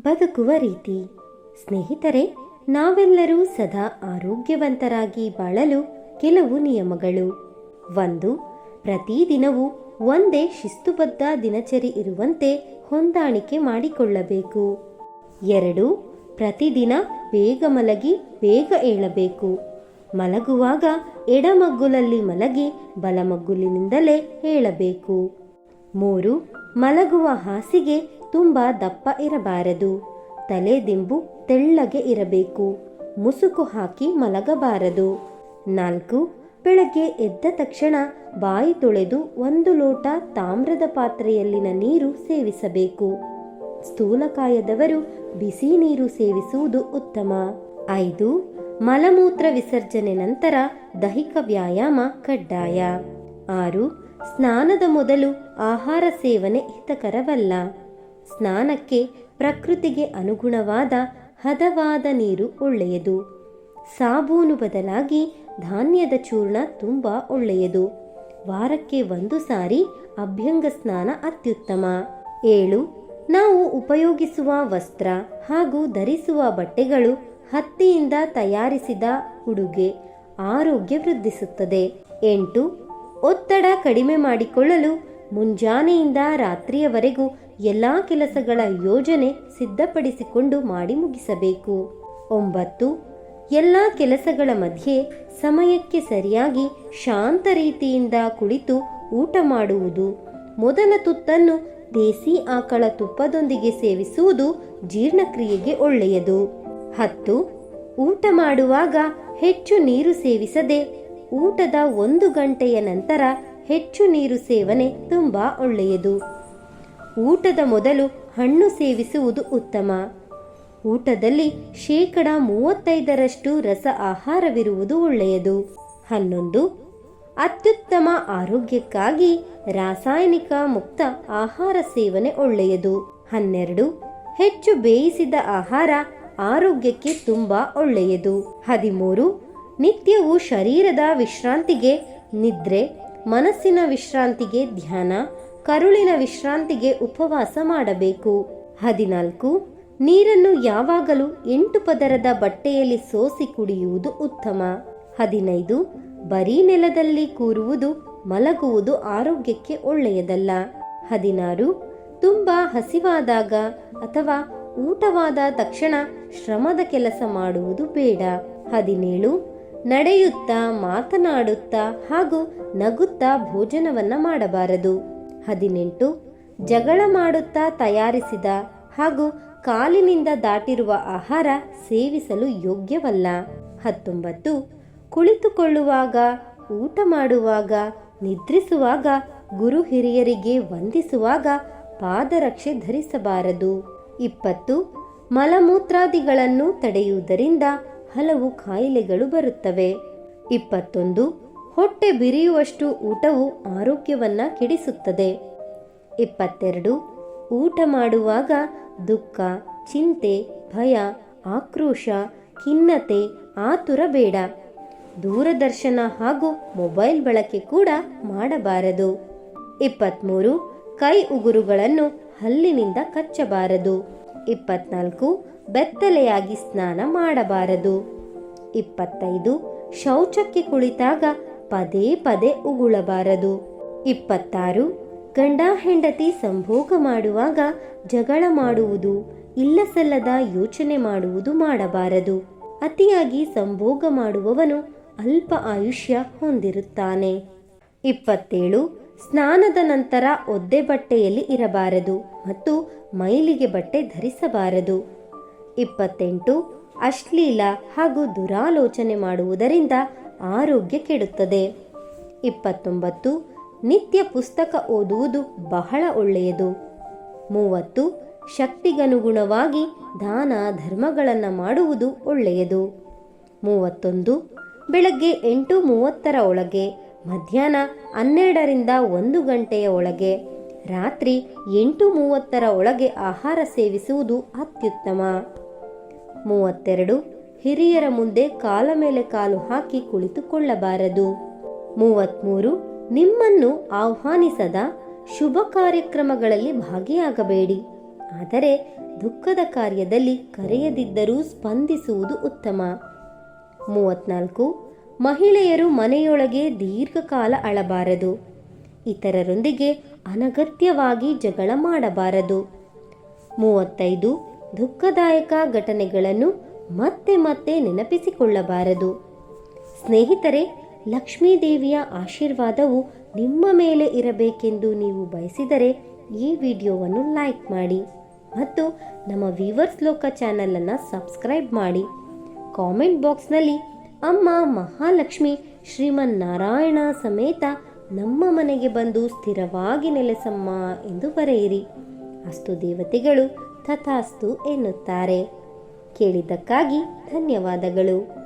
ಬದುಕುವ ರೀತಿ. ಸ್ನೇಹಿತರೆ, ನಾವೆಲ್ಲರೂ ಸದಾ ಆರೋಗ್ಯವಂತರಾಗಿ ಬಾಳಲು ಕೆಲವು ನಿಯಮಗಳು. ಒಂದು, ಪ್ರತಿದಿನವೂ ಒಂದೇ ಶಿಸ್ತುಬದ್ಧ ದಿನಚರಿ ಇರುವಂತೆ ಹೊಂದಾಣಿಕೆ ಮಾಡಿಕೊಳ್ಳಬೇಕು. ಎರಡು, ಪ್ರತಿದಿನ ಬೇಗ ಮಲಗಿ ಬೇಗ ಏಳಬೇಕು. ಮಲಗುವಾಗ ಎಡಮಗ್ಗುಲಲ್ಲಿ ಮಲಗಿ ಬಲಮಗ್ಗುಲಿನಿಂದಲೇ ಏಳಬೇಕು. ಮೂರು, ಮಲಗುವ ಹಾಸಿಗೆ ತುಂಬ ದಪ್ಪ ಇರಬಾರದು. ತಲೆದಿಂಬು ತೆಳ್ಳಗೆ ಇರಬೇಕು. ಮುಸುಕು ಹಾಕಿ ಮಲಗಬಾರದು. ನಾಲ್ಕು, ಬೆಳಗ್ಗೆ ಎದ್ದ ತಕ್ಷಣ ಬಾಯಿ ತೊಳೆದು ಒಂದು ಲೋಟ ತಾಮ್ರದ ಪಾತ್ರೆಯಲ್ಲಿನ ನೀರು ಸೇವಿಸಬೇಕು. ಸ್ಥೂಲಕಾಯದವರು ಬಿಸಿ ನೀರು ಸೇವಿಸುವುದು ಉತ್ತಮ. ಐದು, ಮಲಮೂತ್ರ ವಿಸರ್ಜನೆ ನಂತರ ದೈಹಿಕ ವ್ಯಾಯಾಮ ಕಡ್ಡಾಯ. ಆರು, ಸ್ನಾನದ ಮೊದಲು ಆಹಾರ ಸೇವನೆ ಹಿತಕರವಲ್ಲ. ಸ್ನಾನಕ್ಕೆ ಪ್ರಕೃತಿಗೆ ಅನುಗುಣವಾದ ಹದವಾದ ನೀರು ಒಳ್ಳೆಯದು. ಸಾಬೂನು ಬದಲಾಗಿ ಧಾನ್ಯದ ಚೂರ್ಣ ತುಂಬ ಒಳ್ಳೆಯದು. ವಾರಕ್ಕೆ ಒಂದು ಸಾರಿ ಅಭ್ಯಂಗ ಸ್ನಾನ ಅತ್ಯುತ್ತಮ. ಏಳು, ನಾವು ಉಪಯೋಗಿಸುವ ವಸ್ತ್ರ ಹಾಗೂ ಧರಿಸುವ ಬಟ್ಟೆಗಳು ಹತ್ತಿಯಿಂದ ತಯಾರಿಸಿದ ಉಡುಗೆ ಆರೋಗ್ಯ ವೃದ್ಧಿಸುತ್ತದೆ. ಎಂಟು, ಒತ್ತಡ ಕಡಿಮೆ ಮಾಡಿಕೊಳ್ಳಲು ಮುಂಜಾನೆಯಿಂದ ರಾತ್ರಿಯವರೆಗೂ ಎಲ್ಲ ಕೆಲಸಗಳ ಯೋಜನೆ ಸಿದ್ಧಪಡಿಸಿಕೊಂಡು ಮಾಡಿ ಮುಗಿಸಬೇಕು. ಒಂಬತ್ತು, ಎಲ್ಲ ಕೆಲಸಗಳ ಮಧ್ಯೆ ಸಮಯಕ್ಕೆ ಸರಿಯಾಗಿ ಶಾಂತ ರೀತಿಯಿಂದ ಕುಳಿತು ಊಟ ಮಾಡುವುದು, ಮೊದಲ ತುತ್ತನ್ನು ದೇಸಿ ಆಕಳ ತುಪ್ಪದೊಂದಿಗೆ ಸೇವಿಸುವುದು ಜೀರ್ಣಕ್ರಿಯೆಗೆ ಒಳ್ಳೆಯದು. ಹತ್ತು, ಊಟ ಮಾಡುವಾಗ ಹೆಚ್ಚು ನೀರು ಸೇವಿಸದೆ ಊಟದ ಒಂದು ಗಂಟೆಯ ನಂತರ ಹೆಚ್ಚು ನೀರು ಸೇವನೆ ತುಂಬ ಒಳ್ಳೆಯದು. ಊಟದ ಮೊದಲು ಹಣ್ಣು ಸೇವಿಸುವುದು ಉತ್ತಮ. ಊಟದಲ್ಲಿ ಶೇಕಡ ಮೂವತ್ತೈದರಷ್ಟು ರಸ ಆಹಾರವಿರುವುದು ಒಳ್ಳೆಯದು. ಹನ್ನೊಂದು, ಅತ್ಯುತ್ತಮ ಆರೋಗ್ಯಕ್ಕಾಗಿ ರಾಸಾಯನಿಕ ಮುಕ್ತ ಆಹಾರ ಸೇವನೆ ಒಳ್ಳೆಯದು. ಹನ್ನೆರಡು, ಹೆಚ್ಚು ಬೇಯಿಸಿದ ಆಹಾರ ಆರೋಗ್ಯಕ್ಕೆ ತುಂಬ ಒಳ್ಳೆಯದು. ಹದಿಮೂರು, ನಿತ್ಯವೂ ಶರೀರದ ವಿಶ್ರಾಂತಿಗೆ ನಿದ್ರೆ ಮನಸ್ಸಿನ ವಿಶ್ರಾಂತಿಗೆ ಧ್ಯಾನ, ಕರುಳಿನ ವಿಶ್ರಾಂತಿಗೆ ಉಪವಾಸ ಮಾಡಬೇಕು. ಹದಿನಾಲ್ಕು, ನೀರನ್ನು ಯಾವಾಗಲೂ ಎಂಟು ಪದರದ ಬಟ್ಟೆಯಲ್ಲಿ ಸೋಸಿ ಕುಡಿಯುವುದು ಉತ್ತಮ. ಹದಿನೈದು, ಬರೀ ನೆಲದಲ್ಲಿ ಕೂರುವುದು ಮಲಗುವುದು ಆರೋಗ್ಯಕ್ಕೆ ಒಳ್ಳೆಯದಲ್ಲ. ಹದಿನಾರು, ತುಂಬ ಹಸಿವಾದಾಗ ಅಥವಾ ಊಟವಾದ ತಕ್ಷಣ ಶ್ರಮದ ಕೆಲಸ ಮಾಡುವುದು ಬೇಡ. ಹದಿನೇಳು ನಡೆಯುತ್ತಾ, ಮಾತನಾಡುತ್ತಾ ಹಾಗೂ ನಗುತ್ತಾ ಭೋಜನವನ್ನ ಮಾಡಬಾರದು. ಹದಿನೆಂಟು, ಜಗಳ ಮಾಡುತ್ತಾ ತಯಾರಿಸಿದ ಹಾಗೂ ಕಾಲಿನಿಂದ ದಾಟಿರುವ ಆಹಾರ ಸೇವಿಸಲು ಯೋಗ್ಯವಲ್ಲ. ಹತ್ತೊಂಬತ್ತು, ಕುಳಿತುಕೊಳ್ಳುವಾಗ, ಊಟ ಮಾಡುವಾಗ, ನಿದ್ರಿಸುವಾಗ, ಗುರು ಹಿರಿಯರಿಗೆ ವಂದಿಸುವಾಗ ಪಾದರಕ್ಷೆ ಧರಿಸಬಾರದು. ಇಪ್ಪತ್ತು, ಮಲಮೂತ್ರಾದಿಗಳನ್ನು ತಡೆಯುವುದರಿಂದ ಹಲವು ಕಾಯಿಲೆಗಳು ಬರುತ್ತವೆ. ಇಪ್ಪತ್ತೊಂದು, ಹೊಟ್ಟೆ ಬಿರಿಯುವಷ್ಟು ಊಟವು ಆರೋಗ್ಯವನ್ನ ಕೆಡಿಸುತ್ತದೆ. ಇಪ್ಪತ್ತೆರಡು, ಊಟ ಮಾಡುವಾಗ ದುಃಖ, ಚಿಂತೆ, ಭಯ, ಆಕ್ರೋಶ, ಖಿನ್ನತೆ ಆತುರ ಬೇಡ. ದೂರದರ್ಶನ ಹಾಗೂ ಮೊಬೈಲ್ ಬಳಕೆ ಕೂಡ ಮಾಡಬಾರದು. ಇಪ್ಪತ್ತ್ಮೂರು ಕೈ ಉಗುರುಗಳನ್ನು ಹಲ್ಲಿನಿಂದ ಕಚ್ಚಬಾರದು. ಇಪ್ಪತ್ನಾಲ್ಕು ಬೆತ್ತಲೆಯಾಗಿ ಸ್ನಾನ ಮಾಡಬಾರದು. ಇಪ್ಪತ್ತೈದು, ಶೌಚಕ್ಕೆ ಕುಳಿತಾಗ ಪದೇ ಪದೇ ಉಗುಳಬಾರದು. ಇಪ್ಪತ್ತಾರು, ಗಂಡ ಹೆಂಡತಿ ಸಂಭೋಗ ಮಾಡುವಾಗ ಜಗಳ ಮಾಡುವುದು, ಇಲ್ಲಸಲ್ಲದ ಯೋಚನೆ ಮಾಡುವುದು ಮಾಡಬಾರದು. ಅತಿಯಾಗಿ ಸಂಭೋಗ ಮಾಡುವವನು ಅಲ್ಪ ಆಯುಷ್ಯ ಹೊಂದಿರುತ್ತಾನೆ. ಇಪ್ಪತ್ತೇಳು, ಸ್ನಾನದ ನಂತರ ಒದ್ದೆ ಬಟ್ಟೆಯಲ್ಲಿ ಇರಬಾರದು ಮತ್ತು ಮೈಲಿಗೆ ಬಟ್ಟೆ ಧರಿಸಬಾರದು. ಇಪ್ಪತ್ತೆಂಟು, ಅಶ್ಲೀಲ ಹಾಗೂ ದುರಾಲೋಚನೆ ಮಾಡುವುದರಿಂದ ಆರೋಗ್ಯ ಕೆಡುತ್ತದೆ. ಇಪ್ಪತ್ತೊಂಬತ್ತು, ನಿತ್ಯ ಪುಸ್ತಕ ಓದುವುದು ಬಹಳ ಒಳ್ಳೆಯದು. ಮೂವತ್ತು, ಶಕ್ತಿಗನುಗುಣವಾಗಿ ದಾನ ಧರ್ಮಗಳನ್ನು ಮಾಡುವುದು ಒಳ್ಳೆಯದು. ಮೂವತ್ತೊಂದು, ಬೆಳಗ್ಗೆ ಎಂಟು ಮೂವತ್ತರ ಒಳಗೆ, ಮಧ್ಯಾಹ್ನ ಹನ್ನೆರಡರಿಂದ ಒಂದು ಗಂಟೆಯ ಒಳಗೆ, ರಾತ್ರಿ ಎಂಟು ಮೂವತ್ತರ ಒಳಗೆ ಆಹಾರ ಸೇವಿಸುವುದು ಅತ್ಯುತ್ತಮ. ಮೂವತ್ತೆರಡು, ಹಿರಿಯರ ಮುಂದೆ ಕಾಲ ಮೇಲೆ ಕಾಲು ಹಾಕಿ ಕುಳಿತುಕೊಳ್ಳಬಾರದು. ಮೂವತ್ತ್ಮೂರು ನಿಮ್ಮನ್ನು ಆಹ್ವಾನಿಸದ ಶುಭ ಕಾರ್ಯಕ್ರಮಗಳಲ್ಲಿ ಭಾಗಿಯಾಗಬೇಡಿ. ಆದರೆ ದುಃಖದ ಕಾರ್ಯದಲ್ಲಿ ಕರೆಯದಿದ್ದರೂ ಸ್ಪಂದಿಸುವುದು ಉತ್ತಮ. ಮೂವತ್ನಾಲ್ಕು, ಮಹಿಳೆಯರು ಮನೆಯೊಳಗೆ ದೀರ್ಘಕಾಲ ಅಳಬಾರದು. ಇತರರೊಂದಿಗೆ ಅನಗತ್ಯವಾಗಿ ಜಗಳ ಮಾಡಬಾರದು. ಮೂವತ್ತೈದು ದುಃಖದಾಯಕ ಘಟನೆಗಳನ್ನು ಮತ್ತೆ ಮತ್ತೆ ನೆನಪಿಸಿಕೊಳ್ಳಬಾರದು. ಸ್ನೇಹಿತರೆ, ಲಕ್ಷ್ಮೀದೇವಿಯ ಆಶೀರ್ವಾದವು ನಿಮ್ಮ ಮೇಲೆ ಇರಬೇಕೆಂದು ನೀವು ಬಯಸಿದರೆ ಈ ವಿಡಿಯೋವನ್ನು ಲೈಕ್ ಮಾಡಿ ಮತ್ತು ನಮ್ಮ ವಿವರ್ಸ್ ಲೋಕ ಚಾನಲನ್ನು ಸಬ್ಸ್ಕ್ರೈಬ್ ಮಾಡಿ. ಕಾಮೆಂಟ್ ಬಾಕ್ಸ್ನಲ್ಲಿ ಅಮ್ಮ ಮಹಾಲಕ್ಷ್ಮಿ ಶ್ರೀಮನ್ ನಾರಾಯಣ ಸಮೇತ ನಮ್ಮ ಮನೆಗೆ ಬಂದು ಸ್ಥಿರವಾಗಿ ನೆಲೆಸಮ್ಮ ಎಂದು ಬರೆಯಿರಿ. ಅಷ್ಟು ದೇವತೆಗಳು ತಥಾಸ್ತು ಎನ್ನುತ್ತಾರೆ. ಕೇಳಿದ್ದಕ್ಕಾಗಿ ಧನ್ಯವಾದಗಳು.